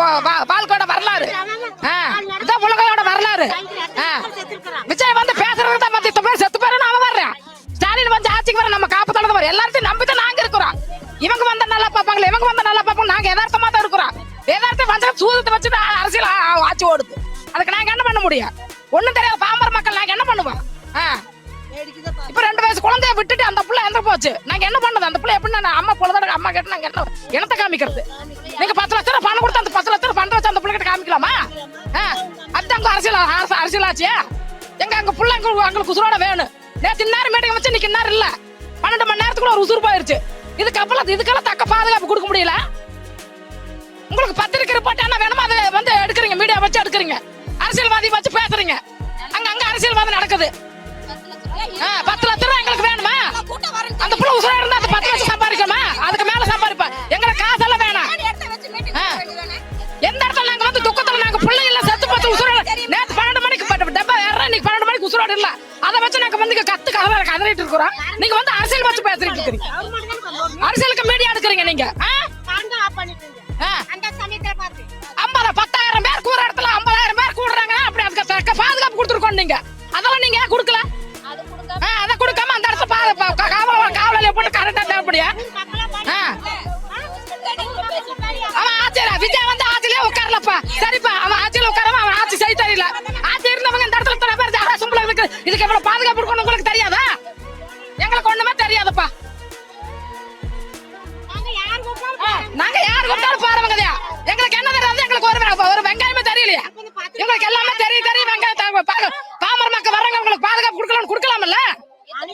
வாழ்க்கையோட வரலாறு. இதான் உலகையோட வரலாறு. விஜய் வந்து பேசுறது தான் வந்து பேர் செத்து பேருன்னு அவன் வர்றான். ஸ்டாலின் வந்து ஆட்சிக்கு வர நம்ம காப்பத்தால வர எல்லாத்தையும் நம்பி தான் நாங்க இருக்கிறோம். இவங்க வந்தா நல்லா பார்ப்பாங்களே இவங்க வந்தா நல்லா பார்ப்பாங்க நாங்க யதார்த்தமா தான் இருக்கிறோம். யதார்த்தம் வந்து சூதத்தை வச்சுட்டு அரசியல் ஆட்சி ஓடுது. அதுக்கு நாங்க என்ன பண்ண முடியும்? ஒண்ணும் தெரியாத பாமர மக்கள் நாங்க என்ன பண்ணுவோம். இப்ப ரெண்டு வயசு குழந்தைய விட்டுட்டு அந்த புள்ள எந்த போச்சு. நாங்க என்ன பண்ணது? அந்த புள்ள எப்படி நான் அம்மா குழந்தை அம்மா கேட்டு நாங்க என்ன என்னத்தை காமிக்கிறது? நீங்க பத்து லட்சம் ரூபாய் பணம் கொடுத்து அந்த பத்து லட்சம் ரூபாய் பணம் வச்சு அந்த பிள்ளைகிட்ட காமிக்கலாமா? ஆ, அதுதான் அங்க அரசியல் அரசு- அரசியலாச்சு. எங்க அங்க புள்ள அங்க அங்களுக்கு உசுரோட வேணும் நேற்று இந்நேரம் மீட்டிங் வச்சு இன்னைக்கு இந்நேரம் இல்ல. பன்னெண்டு மணி நேரத்துக்குள்ள ஒரு உசுறு போயிருச்சு. இதுக்கப்புறம் இதுக்கெல்லாம் தக்க பாதுகாப்பு கொடுக்க முடியல. உங்களுக்கு பத்திரிக்கை ரிப்போர்ட் என்ன வேணுமோ அதை வந்து எடுக்கிறீங்க. மீடியா வச்சு எடுக்கிறீங்க. அரசியல்வாதி வச்சு பேசுறீங்க. அங்க அங்க அரசியல்வாதம் நடக்குது. இன்னைக்கு பன்னெண்டு மணிக்கு உசுரோடு இல்ல. அதை வச்சு நாங்க வந்து கத்து கதற கதறிட்டு இருக்கிறோம். நீங்க வந்து அரசியல் வச்சு பேசிட்டு இருக்கீங்க அரசியலுக்கு மீடியா எடுக்கிறீங்க நீங்க. ஆ? ஆ. ஐம்பது பத்தாயிரம் பேர் கூற இடத்துல ஐம்பதாயிரம் பேர் கூடுறாங்க அப்படி அதுக்கு தக்க பாதுகாப்பு கொடுத்துருக்கோம் நீங்க. அதெல்லாம் நீங்க ஏன் கொடுக்கல? ஆ, அதை கொடுக்காம அந்த இடத்துல பா- காவல் காவலாளிய போட்டு கரண்டா தேவைப்படியா ஆ. அவன் விஜய் வந்து ஆச்சரியா உட்காரலப்பா. நாங்க யாரு கொடுத்தாலும் பாருங்கதையா எங்களுக்கு என்ன தெரியாது எங்களுக்கு ஒரு வெ- ஒரு வெங்காயமே தெரியலையா. எங்களுக்கு எல்லாமே தெரியும் தெரியும் வெங்காயம் தேவை. பாமர மக்கள் வர்றவங்க உங்களுக்கு பாதுகாப்பு கொடுக்கலாம்னு கொடுக்கலாம்ல?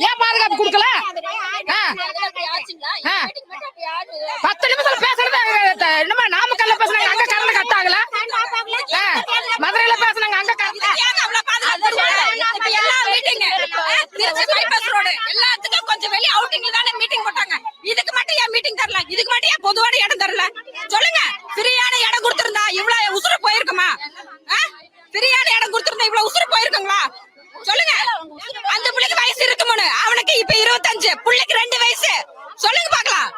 ஏன் பாதுகாப்பு கொடுக்கல? பத்து நிமிஷத்துல பேசுறது என்னமா நாமக்கல்ல பேசுனாங்க அங்க கரண்ட் கட் ஆகல. மதுரையில பேசுனாங்க அங்க கரண்ட் எல்லாத்துக்கும் கொஞ்சம் வெளியே அவுட்டிங்ல தானே மீட்டிங் போட்டாங்க. சொல்லுங்க. அந்த பிள்ளைக்கு வயசு இருக்குமோனு அவனுக்கு இப்ப இருபத்தஞ்சு. பிள்ளைக்கு ரெண்டு வயசு. சொல்லுங்க பாக்கலாம்.